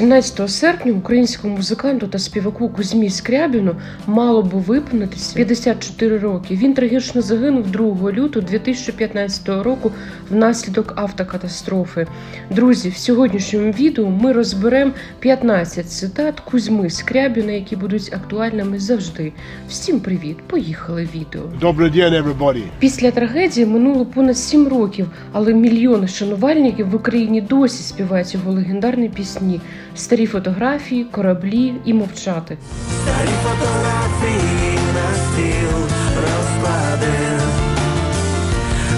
17 серпня українському музиканту та співаку Кузьмі Скрябіну мало би виповнитися 54 роки. Він трагічно загинув 2 лютого 2015 року внаслідок автокатастрофи. Друзі, в сьогоднішньому відео ми розберемо 15 цитат Кузьми Скрябіна, які будуть актуальними завжди. Всім привіт! Поїхали відео. Добрый день, everybody. Після трагедії минуло понад сім років, але мільйони шанувальників в Україні досі співають його легендарні пісні, старі фотографії, кораблі і мовчати. Старі фотографії на стіл розклади,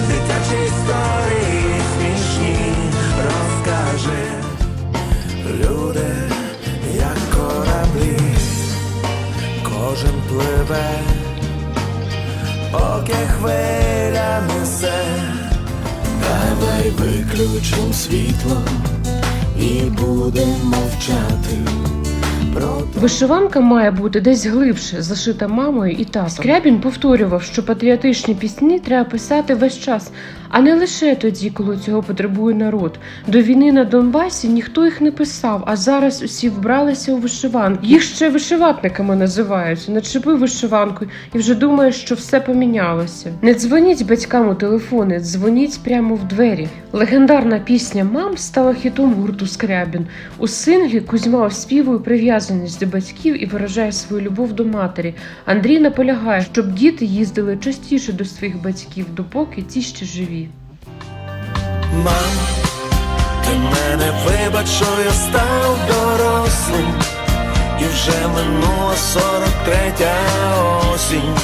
дитячі історії смішні розкаже. Люди, як кораблі, кожен пливе, поки хвиля несе. Давай виключим світло і будемо мовчати. Вишиванка має бути десь глибше, зашита мамою і татом. Скрябін повторював, що патріотичні пісні треба писати весь час, а не лише тоді, коли цього потребує народ. До війни на Донбасі ніхто їх не писав, а зараз усі вбралися у вишиванки. Їх ще вишиватниками називають. Начепи вишиванку і вже думаєш, що все помінялося. Не дзвоніть батькам у телефони, дзвоніть прямо в двері. Легендарна пісня Мам стала хітом гурту Скрябін. У синглі Кузьма оспівує прив'язаність до батьків і виражає свою любов до матері. Андрій наполягає, щоб діти їздили частіше до своїх батьків, допоки ті ще живі. Мам, ти мене вибач, що я став дорослим, і вже минула сорок третя осінь,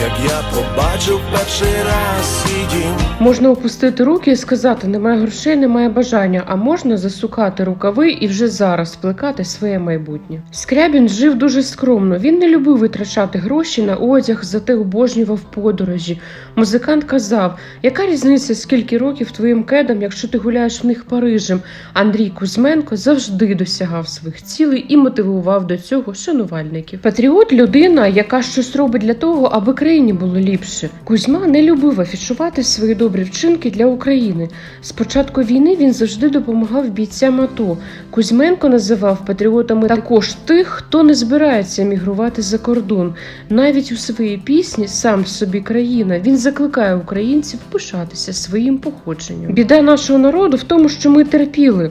як я побачив перший раз дім. Можна опустити руки і сказати: немає грошей, немає бажання, а можна засукати рукави і вже зараз плекати своє майбутнє. Скрябін жив дуже скромно. Він не любив витрачати гроші на одяг, зате обожнював подорожі. Музикант казав: яка різниця, скільки років твоїм кедам, якщо ти гуляєш в них Парижем? Андрій Кузьменко завжди досягав своїх цілей і мотивував до цього шанувальників. Патріот людина, яка щось робить для того, аби країні було ліпше. Кузьма не любив афішувати свої добрі вчинки для України. З початку війни він завжди допомагав бійцям АТО. Кузьменко називав патріотами також тих, хто не збирається емігрувати за кордон. Навіть у своїй пісні Сам собі країна він закликає українців пишатися своїм походженням. Біда нашого народу в тому, що ми терпіли.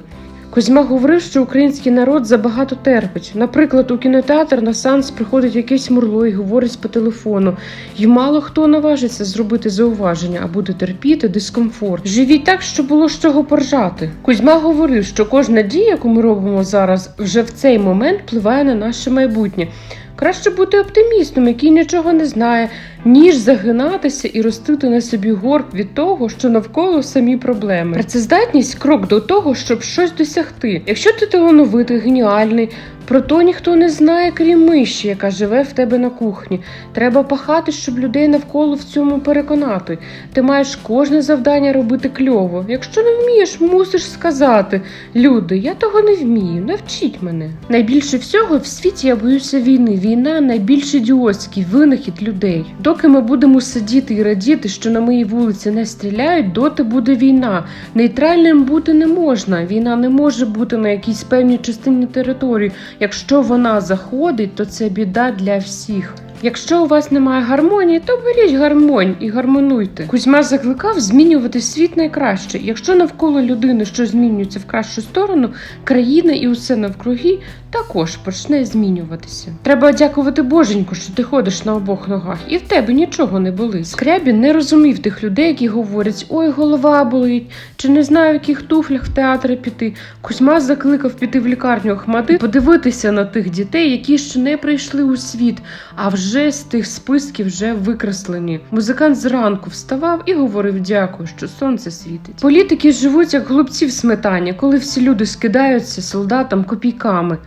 Кузьма говорив, що український народ забагато терпить. Наприклад, у кінотеатр на Санс приходить якийсь мурло і говорить по телефону, і мало хто наважиться зробити зауваження, а буде терпіти дискомфорт. Живіть так, щоб було з чого поржати. Кузьма говорив, що кожна дія, яку ми робимо зараз, вже в цей момент впливає на наше майбутнє. Краще бути оптимістом, який нічого не знає, ніж загинатися і ростити на собі горб від того, що навколо самі проблеми. Працездатність крок до того, щоб щось досягти. Якщо ти талановитий, геніальний, про то ніхто не знає, крім миші, яка живе в тебе на кухні. Треба пахати, щоб людей навколо в цьому переконати. Ти маєш кожне завдання робити кльово. Якщо не вмієш, мусиш сказати: люди, я того не вмію, навчіть мене. Найбільше всього в світі я боюся війни. Війна найбільш ідіотський винахід людей. Доки ми будемо сидіти і радіти, що на моїй вулиці не стріляють, доти буде війна. Нейтральним бути не можна. Війна не може бути на якійсь певній частині території. Якщо вона заходить, то це біда для всіх. Якщо у вас немає гармонії, то беріть гармонь і гармонуйте. Кузьма закликав змінювати світ найкраще. Якщо навколо людини щось змінюється в кращу сторону, країна і усе навкруги також почне змінюватися. Треба дякувати Боженьку, що ти ходиш на обох ногах, і в тебе нічого не болить. Скрябін не розумів тих людей, які говорять: ой, голова болить, чи не знаю, в яких туфлях в театр піти. Кузьма закликав піти в лікарню Ахмади, подивитися на тих дітей, які ще не прийшли у світ, а вже з тих списків вже викреслені. Музикант зранку вставав і говорив дякую, що сонце світить. Політики живуть як голубці в сметані, коли всі люди скидаються солдатам копійками.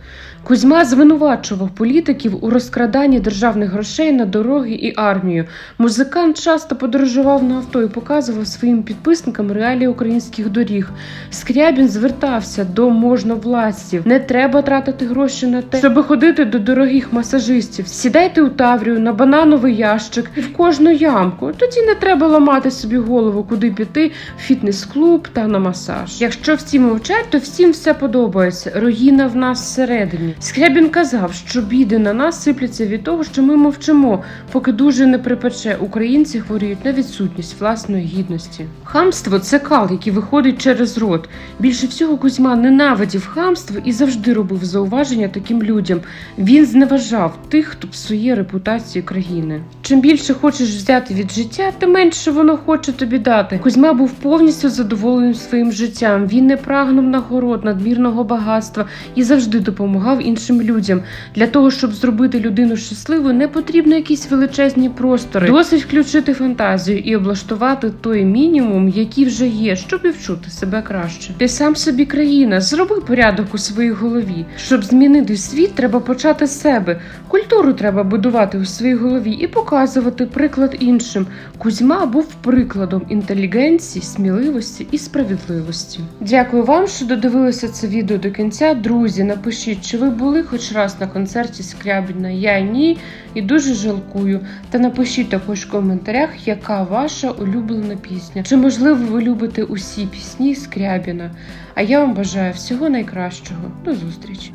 Кузьма звинувачував політиків у розкраданні державних грошей на дороги і армію. Музикант часто подорожував на авто і показував своїм підписникам реалії українських доріг. Скрябін звертався до можновладців. Не треба тратити гроші на те, щоб ходити до дорогих масажистів. Сідайте у Таврію на банановий ящик і в кожну ямку. Тоді не треба ламати собі голову, куди піти в фітнес-клуб та на масаж. Якщо всі мовчать, то всім все подобається. Руїна в нас всередині. Скрябін казав, що біди на нас сипляться від того, що ми мовчимо, поки дуже не припече. Українці хворіють на відсутність власної гідності. Хамство це кал, який виходить через рот. Більше всього Кузьма ненавидів хамство і завжди робив зауваження таким людям. Він зневажав тих, хто псує репутацію країни. Чим більше хочеш взяти від життя, тим менше воно хоче тобі дати. Кузьма був повністю задоволеним своїм життям. Він не прагнув нагород, надмірного багатства і завжди допомагав іншим людям. Для того, щоб зробити людину щасливою, не потрібно якісь величезні простори. Досить включити фантазію і облаштувати той мінімум, який вже є, щоб і вчути себе краще. Ти сам собі країна, зроби порядок у своїй голові. Щоб змінити світ, треба почати з себе. Культуру треба будувати у своїй голові і показувати приклад іншим. Кузьма був прикладом інтелігенції, сміливості і справедливості. Дякую вам, що додивилися це відео до кінця. Друзі, напишіть, чи ви були хоч раз на концерті Скрябіна? Я ні, і дуже жалкую. Та напишіть також в коментарях, яка ваша улюблена пісня. Чи можливо ви любите усі пісні Скрябіна? А я вам бажаю всього найкращого. До зустрічі!